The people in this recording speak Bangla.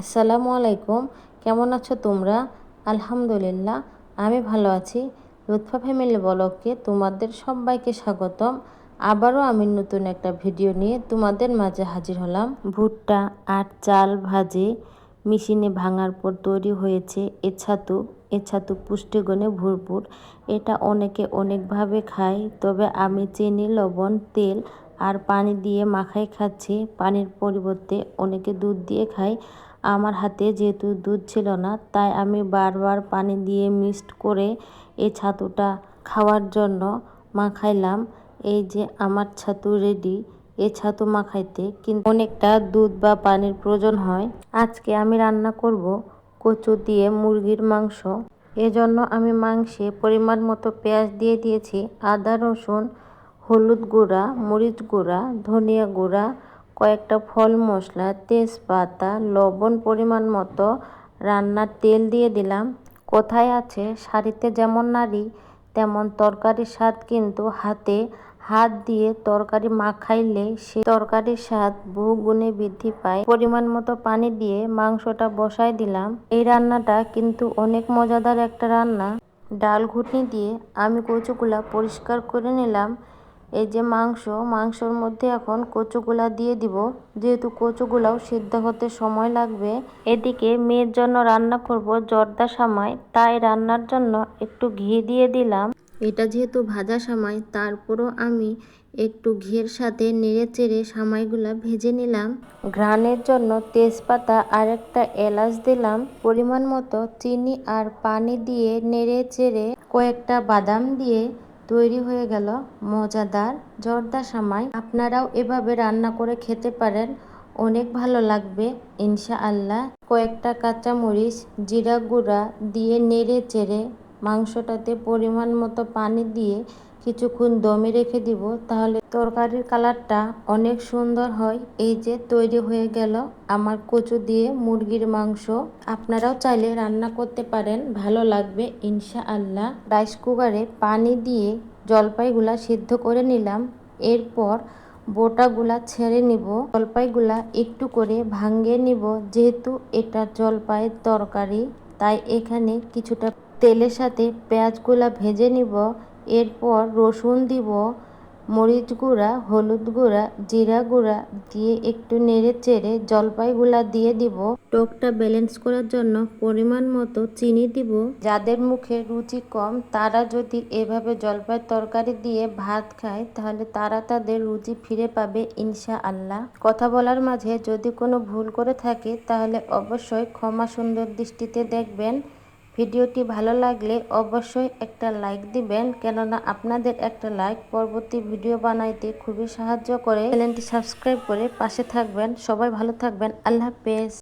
আসসালামু আলাইকুম। কেমন আছো তোমরা? আলহামদুলিল্লাহ, আমি ভালো আছি। লুৎফা ফ্যামিলি ব্লগকে তোমাদের সবাইকে স্বাগতম। আবারও আমি নতুন একটা ভিডিও নিয়ে তোমাদের মাঝে হাজির হলাম। ভুট্টা আর চাল ভাজে মেশিনে ভাঙার পর তৈরি হয়েছে এ ছাতু। ছাতু পুষ্টিগুণে ভরপুর। এটা অনেকে অনেকভাবে খায়, তবে আমি চিনি, লবণ, তেল আর পানি দিয়ে মাখাই খাচ্ছি। পানির পরিবর্তে অনেকে দুধ দিয়ে খায়। আমার হাতে যেহেতু দুধ ছিল না, তাই আমি বারবার পানি দিয়ে মিক্সড করে এই ছাতুটা খাওয়ার জন্য মাখাইলাম। এই যে আমার ছাতু রেডি এই ছাতু মাখাইতে কিন্তু অনেকটা দুধ বা পানির প্রয়োজন হয়। আজকে আমি রান্না করব কচু দিয়ে মুরগির মাংস। এজন্য আমি মাংসে পরিমাণ মতো পেঁয়াজ দিয়ে দিয়েছি, আদা রসুন, হলুদ গুঁড়া, মরিচ গুঁড়া, ধনিয়া গুঁড়া কয়েকটা ফল, মশলা, তেজপাতা, লবণ পরিমাণ মতো রান্নার তেল দিয়ে দিলাম। কোথায় আছে? শাড়িতে যেমন নারী তেমন তরকারির স্বাদ কিন্তু হাতে হাত দিয়ে তরকারি মাখাইলে সে তরকারির স্বাদ বহু গুণে বৃদ্ধি পায়। পরিমাণ মতো পানি দিয়ে মাংসটা বসাই দিলাম। এই রান্নাটা কিন্তু অনেক মজাদার একটা রান্না। ডাল ঘুটনি দিয়ে আমি কচুগুলা পরিষ্কার করে নিলাম। এই যে মাংস, মাংসর মধ্যে এখন কচুগুলা দিয়ে দিব। যেহেতু কচুগুলাও সিদ্ধ হতে সময় লাগবে, এদিকে মেয়ের জন্য রান্না করব জর্দা সামাই। তাই রান্নার জন্য একটু ঘি দিয়ে দিলাম। এটা যেহেতু ভাজা সামাই, তারপরও আমি একটু ঘিয়ের সাথে নেড়ে চেড়ে সামাইগুলা ভেজে নিলাম। ঘ্রাণের জন্য তেজপাতা আর একটা এলাচ দিলাম। পরিমাণ মতো চিনি আর পানি দিয়ে নেড়ে চেড়ে কয়েকটা বাদাম দিয়ে তৈরি হয়ে গেল মজাদার জর্দা সামাই। আপনারাও এভাবে রান্না করে খেতে পারেন। অনেক ভালো লাগবে ইনশা আল্লাহ কয়েকটা কাঁচামরিচ, জিরা গুঁড়া দিয়ে নেড়ে চেড়ে মাংসটাতে পরিমাণ মতো পানি দিয়ে কিছুক্ষণ দমে রেখে দিব, তাহলে তরকারির কালারটা অনেক সুন্দর হয়। এই যে তৈরি হয়ে গেল আমার কচু দিয়ে মুরগির মাংস। আপনারাও চাইলে রান্না করতে পারেন, ভালো লাগবে ইনশা আল্লাহ রাইস কুকারে পানি দিয়ে জলপাইগুলা সিদ্ধ করে নিলাম। এরপর বোটাগুলা ছেড়ে নিব। জলপাইগুলা একটু করে ভাঙ্গে নিব, যেহেতু এটা জলপাইয়ের তরকারি। তাই এখানে কিছুটা তেলের সাথে পেঁয়াজগুলা ভেজে নিব। এরপর রসুন দিব, মরিচ গুঁড়া, হলুদ গুঁড়া, জিরা গুঁড়া দিয়ে একটু নেড়ে চেড়ে জলপাইগুলা দিয়ে দিব। টকটা ব্যালেন্স করার জন্য পরিমাণ মতো চিনি দিব। যাদের মুখে রুচি কম, তারা যদি এভাবে জলপাই তরকারি দিয়ে ভাত খায়, তাহলে তারা তাদের রুচি ফিরে পাবে ইনশা আল্লাহ কথা বলার মাঝে যদি কোনো ভুল করে থাকে, তাহলে অবশ্যই ক্ষমা সুন্দর দৃষ্টিতে দেখবেন। ভিডিওটি ভালো লাগলে অবশ্যই একটা লাইক দিবেন, কেননা আপনাদের একটা লাইক পরবর্তী ভিডিও বানাইতে খুবই সাহায্য করে। চ্যানেলটি সাবস্ক্রাইব করে পাশে থাকবেন। সবাই ভালো থাকবেন। আল্লাহ হাফেজ।